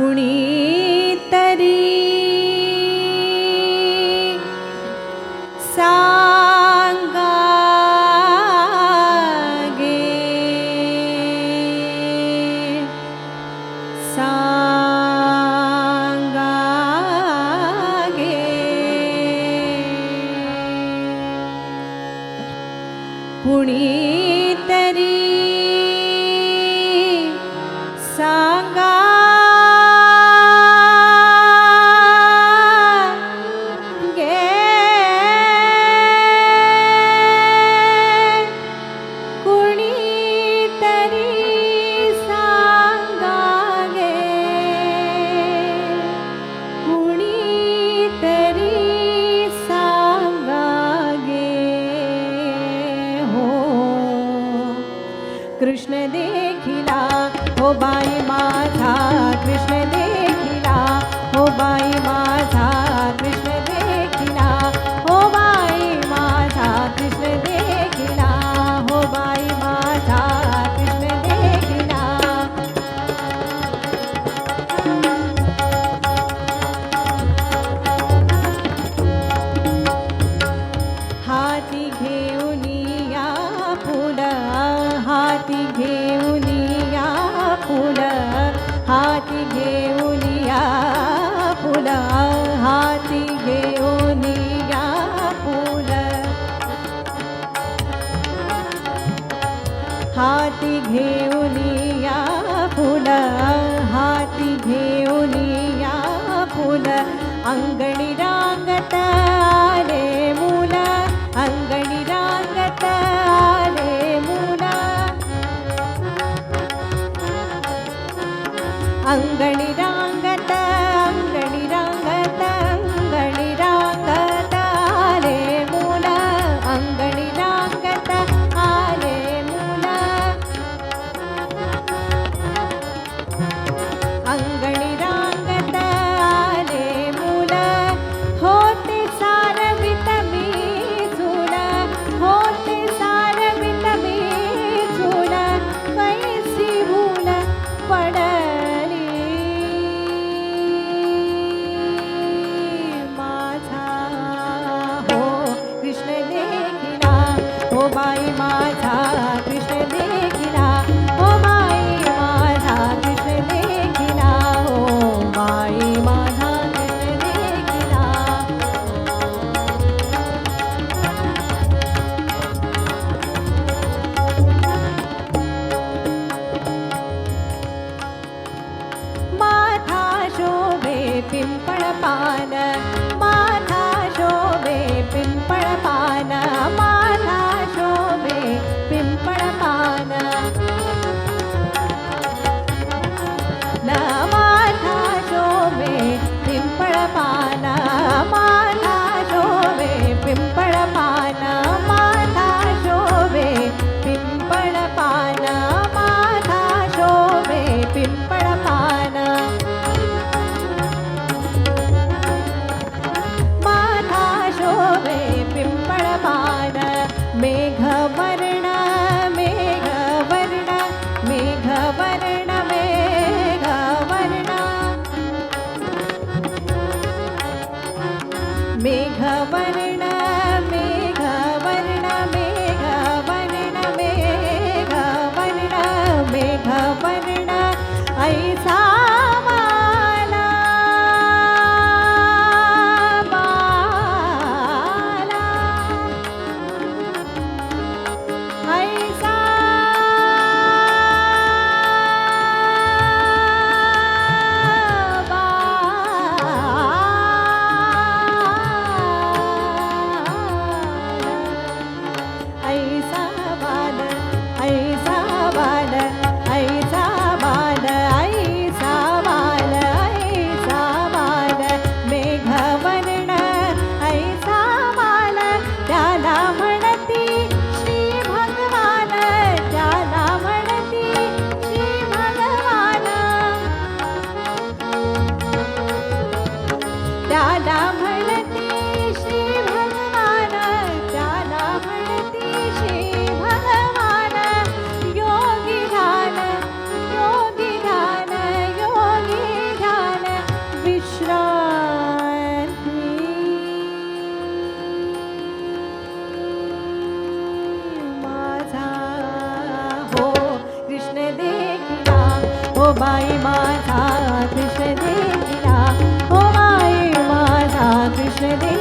குணீ घेऊनिया फुला हाती घेऊनिया फुल. हाती घेऊनिया फुल हाती घेऊनिया फुल. अंगणी रांगत आले மகளிராங்கத்தா പിമ്പളപാല कृष्ण दे